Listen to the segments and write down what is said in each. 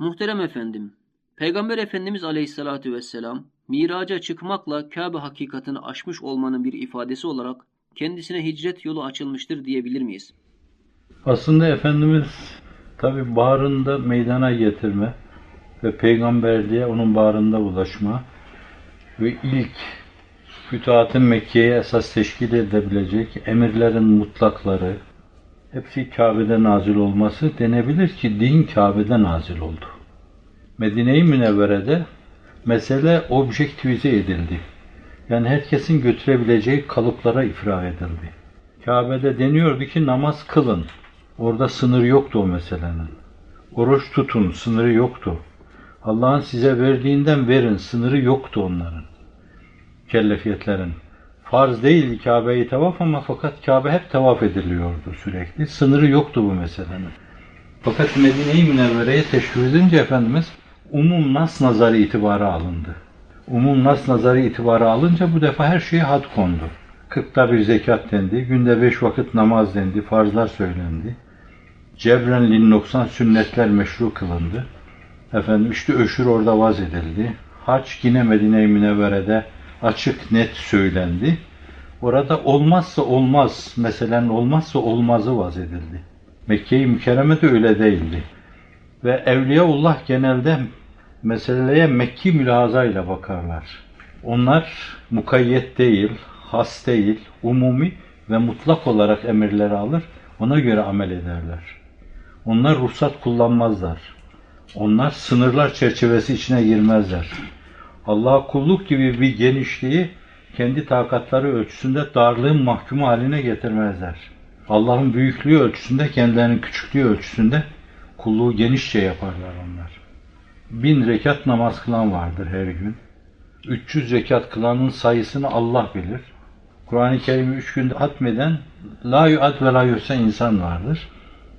Muhterem efendim, Peygamber Efendimiz Aleyhisselatü Vesselam, miraca çıkmakla Kabe hakikatini aşmış olmanın bir ifadesi olarak kendisine hicret yolu açılmıştır diyebilir miyiz? Aslında Efendimiz tabi bağrında meydana getirme ve peygamberliğe onun bağrında ulaşma ve ilk fütuhatın Mekke'ye esas teşkil edebilecek emirlerin mutlakları hepsi Kabe'de nazil olması denebilir ki din Kabe'de nazil oldu. Medine-i Münevvere'de mesele objektivize edildi. Yani herkesin götürebileceği kalıplara ifra edildi. Kabe'de deniyordu ki namaz kılın. Orada sınır yoktu o meselenin. Oruç tutun, sınırı yoktu. Allah'ın size verdiğinden verin, sınırı yoktu onların. Kellefiyetlerin. Farz değil Kabe'yi tavaf ama fakat Kabe hep tavaf ediliyordu sürekli. Sınırı yoktu bu meselenin. Fakat Medine-i Münevvere'ye teşvik edince Efendimiz umum nas nazarı itibarı alındı. Umum nas nazarı itibarı alınca bu defa her şeye had kondu. Kırkta bir zekat dendi, günde beş vakit namaz dendi, farzlar söylendi. Cebren linnoksan sünnetler meşru kılındı. Efendim işte öşür orada vaz edildi. Haç yine Medine-i Münevvere'de açık net söylendi. Orada olmazsa olmaz, meselen olmazsa olmazı vaz edildi. Mekke-i Mükerreme'de öyle değildi. Ve Evliyaullah genelde meseleye Mekki mülahazayla bakarlar. Onlar mukayyet değil, has değil, umumi ve mutlak olarak emirleri alır, ona göre amel ederler. Onlar ruhsat kullanmazlar. Onlar sınırlar çerçevesi içine girmezler. Allah'a kulluk gibi bir genişliği kendi takatları ölçüsünde darlığın mahkumu haline getirmezler. Allah'ın büyüklüğü ölçüsünde, kendilerinin küçüklüğü ölçüsünde kulluğu genişçe yaparlar onlar. Bin rekat namaz kılan vardır her gün. 300 rekat kılanın sayısını Allah bilir. Kur'an-ı Kerim'i üç günde hatmeden la yuad ve la yuhsa insan vardır.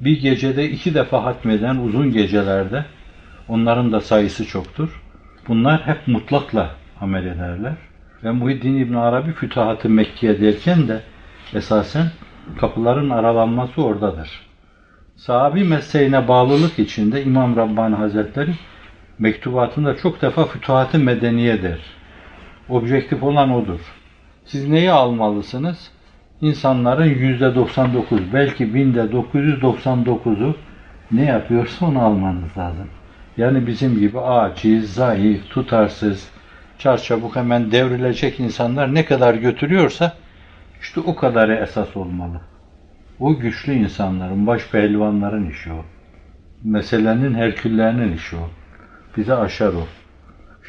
Bir gecede iki defa hatmeden uzun gecelerde onların da sayısı çoktur. Bunlar hep mutlakla amel ederler. Ve Muhiddin İbn Arabi Fütuhat-ı Mekke'ye derken de esasen kapıların aralanması oradadır. Sahabi mesleğine bağlılık içinde İmam Rabbani Hazretleri mektubatında çok defa Fütuhat-ı Medeniye der. Objektif olan odur. Siz neyi almalısınız? İnsanların yüzde 99, belki binde 999'u ne yapıyorsa onu almanız lazım. Yani bizim gibi aciz, zayıf, tutarsız, çarçabuk hemen devrilecek insanlar ne kadar götürüyorsa işte o kadarı esas olmalı. O güçlü insanların, baş pehlivanların işi o. Meselenin herküllerinin işi o. Bize aşar o.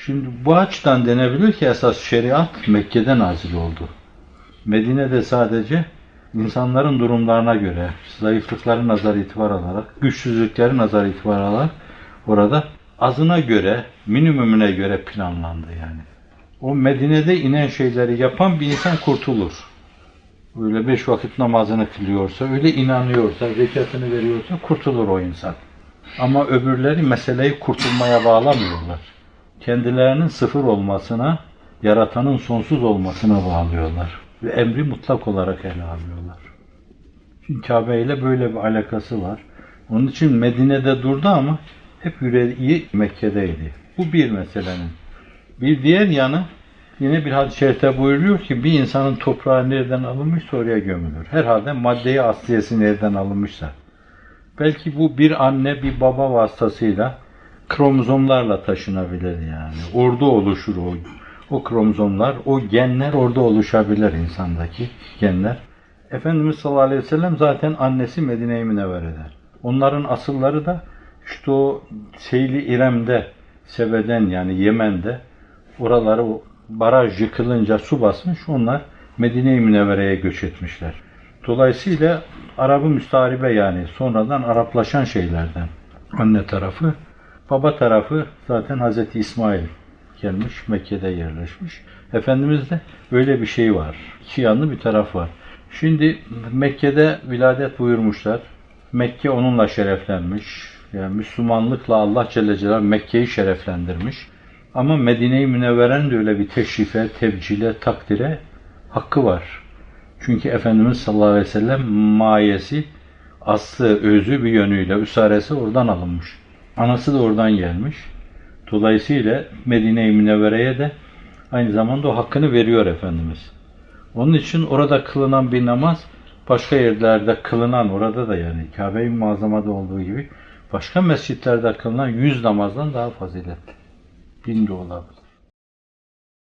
Şimdi bu açıdan denebilir ki esas şeriat Mekke'de nazil oldu. Medine'de sadece insanların durumlarına göre, zayıflıkları nazar itibar alarak, güçsüzlükleri nazar itibar alarak orada azına göre, minimumuna göre planlandı yani. O Medine'de inen şeyleri yapan bir insan kurtulur. Öyle beş vakit namazını kılıyorsa, öyle inanıyorsa, zekatını veriyorsa kurtulur o insan. Ama öbürleri meseleyi kurtulmaya bağlamıyorlar. Kendilerinin sıfır olmasına, yaratanın sonsuz olmasına bağlıyorlar. Ve emri mutlak olarak ele alıyorlar. Çünkü Kabe ile böyle bir alakası var. Onun için Medine'de durdu ama hep yüreği Mekke'deydi. Bu bir meselenin. Bir diğer yanı yine bir hadis-i şerifte buyuruyor ki bir insanın toprağı nereden alınmışsa oraya gömülür. Herhalde maddeyi asliyesi nereden alınmışsa. Belki bu bir anne bir baba vasıtasıyla kromozomlarla taşınabilir yani. Orada oluşur o. O kromozomlar, o genler orada oluşabilir insandaki genler. Efendimiz sallallahu aleyhi ve sellem zaten annesi Medine-i Münevvere'de. Onların asılları da işte o Seyli İrem'de, Sebe'den yani Yemen'de oraları baraj yıkılınca su basmış. Onlar Medine-i Münevvere'ye göç etmişler. Dolayısıyla Arabı müstaribe yani sonradan Araplaşan şeylerden anne tarafı. Baba tarafı zaten Hazreti İsmail gelmiş, Mekke'de yerleşmiş. Efendimiz'de böyle bir şey var. İki yanlı bir taraf var. Şimdi Mekke'de viladet buyurmuşlar. Mekke onunla şereflenmiş yani Müslümanlıkla Allah Celle Celaluhu Mekke'yi şereflendirmiş. Ama Medine-i Münevveren de öyle bir teşrife, tebcile, takdire hakkı var. Çünkü Efendimiz sallallahu aleyhi ve sellem mayesi, aslı, özü bir yönüyle, üsaresi oradan alınmış. Anası da oradan gelmiş. Dolayısıyla Medine-i Münevvere'ye de aynı zamanda o hakkını veriyor Efendimiz. Onun için orada kılınan bir namaz başka yerlerde kılınan orada da yani Kabe-i Muazzama'da olduğu gibi başka mescitlerde kılınan yüz namazdan daha faziletli. Bin de olabilir.